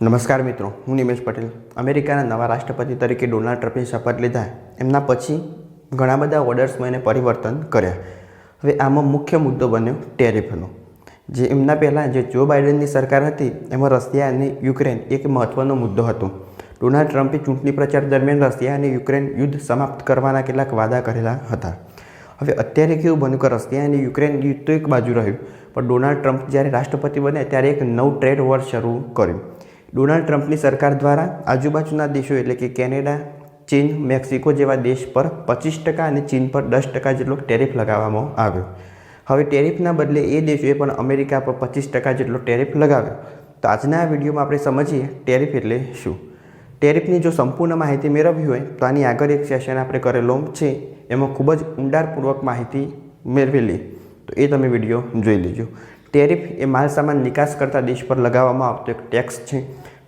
નમસ્કાર મિત્રો, હું નિમેશ પટેલ. અમેરિકાના નવા રાષ્ટ્રપતિ તરીકે ડોનાલ્ડ ટ્રમ્પે શપથ લીધા. એમના પછી ઘણા બધા ઓર્ડર્સમાં એને પરિવર્તન કર્યા. હવે આમાં મુખ્ય મુદ્દો બન્યો ટેરિફનો. જે એમના પહેલાં જે જો બાઇડનની સરકાર હતી, એમાં રશિયા અને યુક્રેન એક મહત્ત્વનો મુદ્દો હતો. ડોનાલ્ડ ટ્રમ્પે ચૂંટણી પ્રચાર દરમિયાન રશિયા અને યુક્રેન યુદ્ધ સમાપ્ત કરવાના કેટલાક વાદા કરેલા હતા. હવે અત્યારે કેવું બન્યું કે રશિયા અને યુક્રેન યુદ્ધ તો એક બાજુ રહ્યું, પણ ડોનાલ્ડ ટ્રમ્પ જ્યારે રાષ્ટ્રપતિ બન્યા ત્યારે એક નવું ટ્રેડ વોર શરૂ કર્યું. ડોનાલ્ડ ટ્રમ્પની સરકાર દ્વારા આજુબાજુના દેશો એટલે કે કેનેડા, ચીન, મેક્સિકો જેવા દેશ પર પચીસ ટકા અને ચીન પર દસ ટકા જેટલો ટેરિફ લગાવવામાં આવ્યો. હવે ટેરિફના બદલે એ દેશોએ પણ અમેરિકા પર પચીસ ટકા જેટલો ટેરિફ લગાવ્યો. તો આજના આ વિડીયોમાં આપણે સમજીએ ટેરિફ એટલે શું? ટેરિફની જો સંપૂર્ણ માહિતી મેળવવી હોય તો આની આગળ એક સેશન આપણે કરેલો છે. એમાં ખૂબ જ ઊંડાણપૂર્વક માહિતી મેળવેલી. તો એ તમે વીડિયો જોઈ લેજો. ટેરિફ એ માલ સામાન નિકાસ કરતા દેશ પર લગાવવામાં આવતો એક ટેક્સ છે.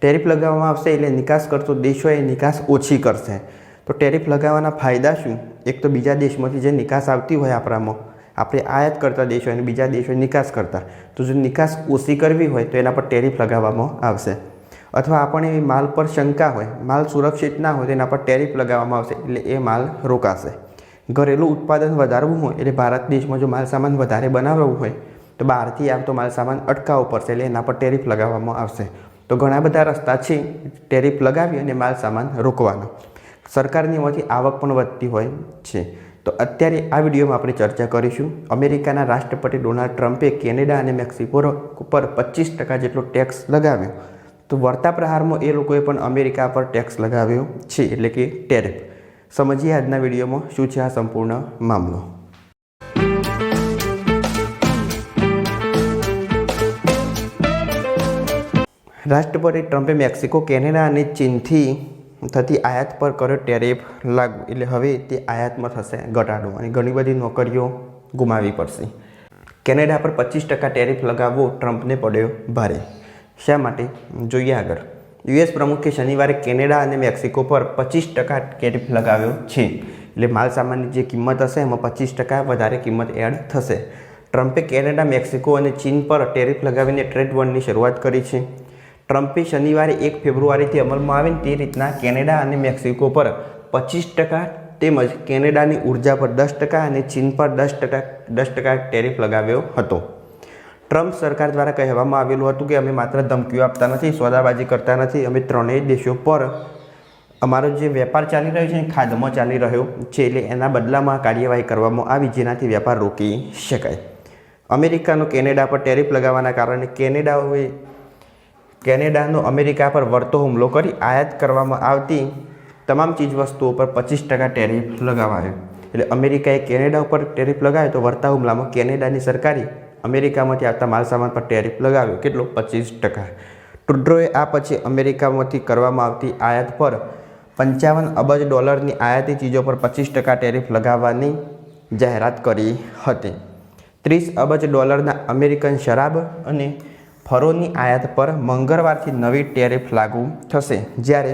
ટેરિફ લગાવવામાં આવશે એટલે નિકાસ કરતો દેશો એ નિકાસ ઓછી કરશે. તો ટેરિફ લગાવવાના ફાયદા શું? એક તો બીજા દેશમાંથી જે નિકાસ આવતી હોય આપણામાં, આપણે આયાત કરતા દેશો અને બીજા દેશો નિકાસ કરતા. તો જો નિકાસ ઓછી કરવી હોય તો એના પર ટેરિફ લગાવવામાં આવશે. અથવા આપણને માલ પર શંકા હોય, માલ સુરક્ષિત ના હોય તો એના પર ટેરિફ લગાવવામાં આવશે એટલે એ માલ રોકાશે. ઘરેલું ઉત્પાદન વધારવું હોય એટલે ભારત દેશમાં જો માલ સામાન વધારે બનાવવું હોય તો બહારથી આવતો માલ સામાન અટકાવવો પડશે એટલે એના પર ટેરિફ લગાવવામાં આવશે. તો ઘણા બધા રસ્તા છે, ટેરિફ લગાવી અને માલ સામાન રોકવાનો. સરકારની એમાંથી આવક પણ વધતી હોય છે. તો અત્યારે આ વિડીયોમાં આપણે ચર્ચા કરીશું, અમેરિકાના રાષ્ટ્રપતિ ડોનાલ્ડ ટ્રમ્પે કેનેડા અને મેક્સિકો ઉપર પચીસ ટકા જેટલો ટેક્સ લગાવ્યો. તો વર્તા પ્રહારમાં એ લોકોએ પણ અમેરિકા પર ટેક્સ લગાવ્યો છે, એટલે કે ટેરિફ. સમજીએ આજના વિડીયોમાં, શું છે આ સંપૂર્ણ મામલો? રાષ્ટ્રપતિ ટ્રમ્પે મેક્સિકો, કેનેડા અને ચીનથી થતી આયાત પર કર્યો ટેરિફ લાગુ. એટલે હવે તે આયાતમાં થશે ઘટાડો અને ઘણી બધી નોકરીઓ ગુમાવી પડશે. કેનેડા પર પચીસ ટકા ટેરિફ લગાવવો ટ્રમ્પને પડ્યો ભારે. શા માટે? જોઈએ આગળ. યુએસ પ્રમુખે શનિવારે કેનેડા અને મેક્સિકો પર પચીસ ટકા ટેરિફ લગાવ્યો છે. એટલે માલ સામાનની જે કિંમત હશે, એમાં પચીસ ટકા વધારે કિંમત એડ થશે. ટ્રમ્પે કેનેડા, મેક્સિકો અને ચીન પર ટેરિફ લગાવીને ટ્રેડ વોરની શરૂઆત કરી છે. ટ્રમ્પે શનિવારે એક ફેબ્રુઆરીથી અમલમાં આવે તે રીતના કેનેડા અને મેક્સિકો પર પચીસ ટકા તેમજ કેનેડાની ઊર્જા પર દસ ટકા અને ચીન પર દસ ટકા દસ ટકા ટેરિફ લગાવ્યો હતો. ટ્રમ્પ સરકાર દ્વારા કહેવામાં આવેલું હતું કે અમે માત્ર ધમકીઓ આપતા નથી, સોદાબાજી કરતા નથી, અમે ત્રણેય દેશો પર અમારો જે વેપાર ચાલી રહ્યો છે એ ખાદ્યમાં ચાલી રહ્યો છે એટલે એના બદલામાં કાર્યવાહી કરવામાં આવી જેનાથી વેપાર રોકી શકાય. અમેરિકાનો કેનેડા પર ટેરિફ લગાવવાના કારણે કેનેડાઓએ કેનેડાનો અમેરિકા પર વળતો હુમલો કરી આયાત કરવામાં આવતી તમામ ચીજવસ્તુઓ પર પચીસ ટકા ટેરિફ લગાવાયો. એટલે અમેરિકાએ કેનેડા ઉપર ટેરિફ લગાવ્યો તો વળતા હુમલામાં કેનેડાની સરકારી અમેરિકામાંથી આવતા માલસામાન પર ટેરિફ લગાવ્યો. કેટલો? પચીસ ટકા. ટ્રુડ્રોએ આ પછી અમેરિકામાંથી કરવામાં આવતી આયાત પર પંચાવન અબજ ડોલરની આયાતી ચીજો પર પચીસ ટકા ટેરિફ લગાવવાની જાહેરાત કરી હતી. ત્રીસ અબજ ડોલરના અમેરિકન શરાબ અને ફળોની આયાત પર મંગળવારથી નવી ટેરિફ લાગુ થશે, જ્યારે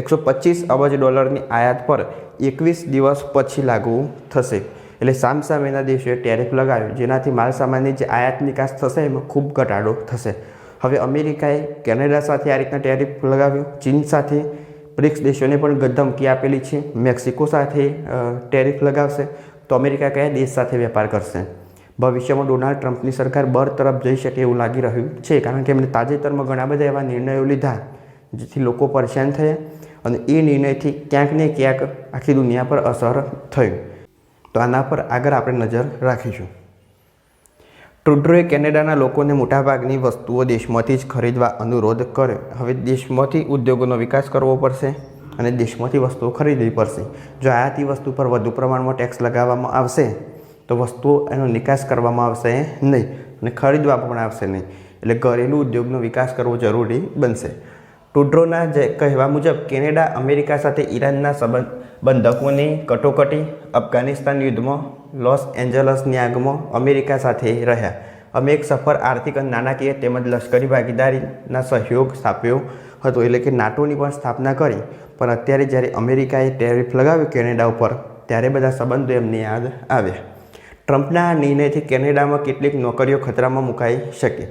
એકસો પચીસ અબજ ડોલરની આયાત પર એકવીસ દિવસ પછી લાગુ થશે. એટલે સામસામેના દેશોએ ટેરિફ લગાવ્યો, જેનાથી માલ સામાનની જે આયાત નિકાસ થશે, એમાં ખૂબ ઘટાડો થશે. હવે અમેરિકાએ કેનેડા સાથે આ રીતના ટેરિફ લગાવ્યો, ચીન સાથે બ્રિક્સ દેશોને પણ ધમકી આપેલી છે, મેક્સિકો સાથે ટેરિફ લગાવશે. તો અમેરિકા કયા દેશ સાથે વેપાર કરશે? ભવિષ્યમાં ડોનાલ્ડ ટ્રમ્પની સરકાર બર તરફ જઈ શકે એવું લાગી રહ્યું છે. કારણ કે એમણે તાજેતરમાં ઘણા બધા એવા નિર્ણયો લીધા, જેથી લોકો પરેશાન થયા અને એ નિર્ણયથી ક્યાંક ને ક્યાંક આખી દુનિયા પર અસર થઈ તો આના પર આગળ આપણે નજર રાખીશું. ટ્રુડ્રોએ કેનેડાના લોકોને મોટાભાગની વસ્તુઓ દેશમાંથી જ ખરીદવા અનુરોધ કર્યો. હવે દેશમાંથી ઉદ્યોગોનો વિકાસ કરવો પડશે અને દેશમાંથી વસ્તુઓ ખરીદવી પડશે. જો આયાતી વસ્તુ પર વધુ પ્રમાણમાં ટેક્સ લગાવવામાં આવશે તો વસ્તુઓ એનો નિકાસ કરવામાં આવશે નહીં અને ખરીદવા પણ આવશે નહીં. એટલે ઘરેલું ઉદ્યોગનો વિકાસ કરવો જરૂરી બનશે. ટુડ્રોના જે કહેવા મુજબ, કેનેડા, અમેરિકા સાથે ઈરાનના સંબંધ, બંધકોની કટોકટી, અફઘાનિસ્તાન યુદ્ધમાં, લોસ એન્જલસની આગમાં અમેરિકા સાથે રહ્યા. અમે એક સફળ આર્થિક અને નાણાકીય તેમજ લશ્કરી ભાગીદારીના સહયોગ સ્થાપ્યો હતો, એટલે કે નાટોની પણ સ્થાપના કરી. પણ અત્યારે જ્યારે અમેરિકાએ ટેરિફ લગાવ્યું કેનેડા ઉપર, ત્યારે બધા સંબંધો એમને યાદ આવ્યા. ટ્રમ્પના નિર્ણયથી કેનેડામાં કેટલીક નોકરીઓ ખતરામાં મુકાઈ શકે.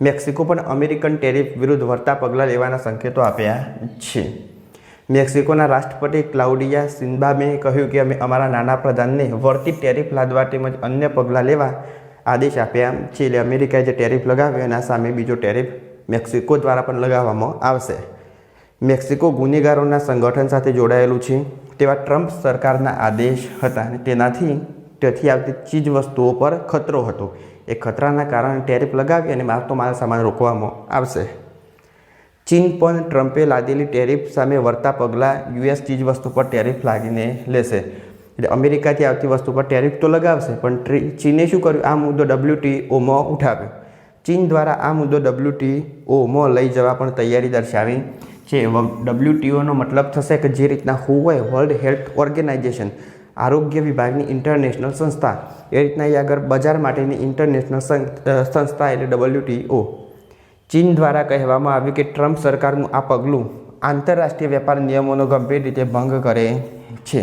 મેક્સિકો પણ અમેરિકન ટેરિફ વિરુદ્ધ વળતા પગલાં લેવાના સંકેતો આપ્યા છે. મેક્સિકોના રાષ્ટ્રપતિ ક્લાઉડિયા સિન્બામે કહ્યું કે અમે અમારા નાના પ્રધાનને વળતી ટેરિફ લાદવા તેમજ અન્ય પગલાં લેવા આદેશ આપ્યા છે એટલે અમેરિકાએ જે ટેરિફ લગાવ્યો એના સામે બીજો ટેરિફ મેક્સિકો દ્વારા પણ લગાવવામાં આવશે. મેક્સિકો ગુનેગારોના સંગઠન સાથે જોડાયેલું છે. તેવા ટ્રમ્પ સરકારના આદેશ હતા અને તેનાથી ત્યાંથી આવતી ચીજ વસ્તુઓ પર ખતરો હતો. એ ખતરાના કારણે ટેરિફ લગાવી અને માલતો માલ સામાન રોકવામાં આવશે. ચીન પણ ટ્રમ્પે લાદેલી ટેરિફ સામે વળતા પગલાં યુએસ ચીજ વસ્તુ પર ટેરિફ લાગીને લેશે. એટલે અમેરિકાથી આવતી વસ્તુ પર ટેરિફ તો લગાવશે, પણ ચીને શું કર્યું? આ મુદ્દો ડબ્લ્યુટીઓમાં ઉઠાવ્યો. ચીન દ્વારા આ મુદ્દો ડબ્લ્યુટીઓમાં લઈ જવા પણ તૈયારી દર્શાવી છે. ડબ્લ્યુટીઓનો મતલબ થશે કે જે રીતના હોય વર્લ્ડ હેલ્થ ઓર્ગેનાઇઝેશન આરોગ્ય વિભાગની ઇન્ટરનેશનલ સંસ્થા. એ રીતના એ આગળ બજાર માટેની ઇન્ટરનેશનલ સંસ્થા એટલે ડબલ્યુટીઓ ચીન દ્વારા કહેવામાં આવ્યું કે ટ્રમ્પ સરકારનું આ પગલું આંતરરાષ્ટ્રીય વેપાર નિયમોનો ગંભીર રીતે ભંગ કરે છે.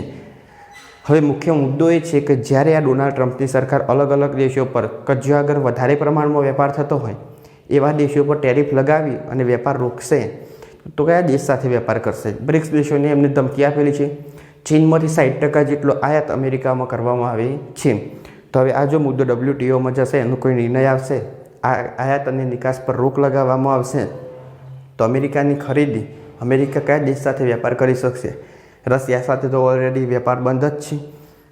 હવે મુખ્ય મુદ્દો એ છે કે જ્યારે આ ડોનાલ્ડ ટ્રમ્પની સરકાર અલગ અલગ દેશો પર કે આગળ વધારે પ્રમાણમાં વેપાર થતો હોય, એવા દેશો પર ટેરિફ લગાવી અને વેપાર રોકશે, તો કયા દેશ સાથે વેપાર કરશે? બ્રિક્સ દેશોને એમને ધમકી આપેલી છે. ચીનમાંથી સાઠ ટકા જેટલો આયાત અમેરિકામાં કરવામાં આવે છે. તો હવે આ જો મુદ્દો ડબ્લ્યુટીઓમાં જશે, એનો કોઈ નિર્ણય આવશે? આ આયાત અને નિકાસ પર રોક લગાવવામાં આવશે? તો અમેરિકાની ખરીદી, અમેરિકા કયા દેશ સાથે વેપાર કરી શકશે? રશિયા સાથે તો ઓલરેડી વેપાર બંધ જ છે.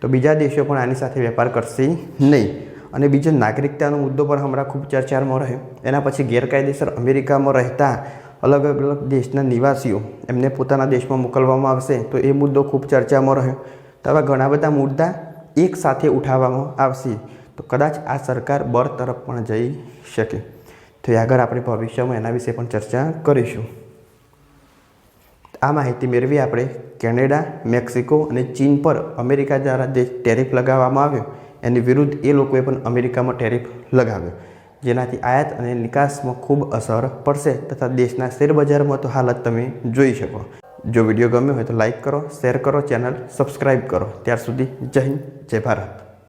તો બીજા દેશો પણ આની સાથે વેપાર કરશે નહીં. અને બીજો નાગરિકતાનો મુદ્દો પણ હમણાં ખૂબ ચર્ચામાં રહ્યો. એના પછી ગેરકાયદેસર અમેરિકામાં રહેતા અલગ અલગ દેશના નિવાસીઓ એમને પોતાના દેશમાં મોકલવામાં આવશે તો એ મુદ્દો ખૂબ ચર્ચામાં રહ્યો. તો આવા ઘણા બધા મુદ્દા એક સાથે ઉઠાવવામાં આવશે. તો કદાચ આ સરકાર બર તરફ પણ જઈ શકે. તો એ આગળ આપણે ભવિષ્યમાં એના વિશે પણ ચર્ચા કરીશું. આ માહિતી મેળવી આપણે કેનેડા, મેક્સિકો અને ચીન પર અમેરિકા દ્વારા જે ટેરિફ લગાવવામાં આવ્યો, એની વિરુદ્ધ એ લોકોએ પણ અમેરિકામાં ટેરિફ લગાવ્યો. જેનાથી આયાત અને નિકાસમાં ખૂબ અસર પડશે તથા દેશના શેરબજારમાં તો હાલત તમે જોઈ શકો. જો વીડિયો ગમ્યો હોય તો લાઇક કરો, શેર કરો, ચેનલ સબસ્ક્રાઈબ કરો. ત્યાર સુધી જય હિન્દ, જય ભારત.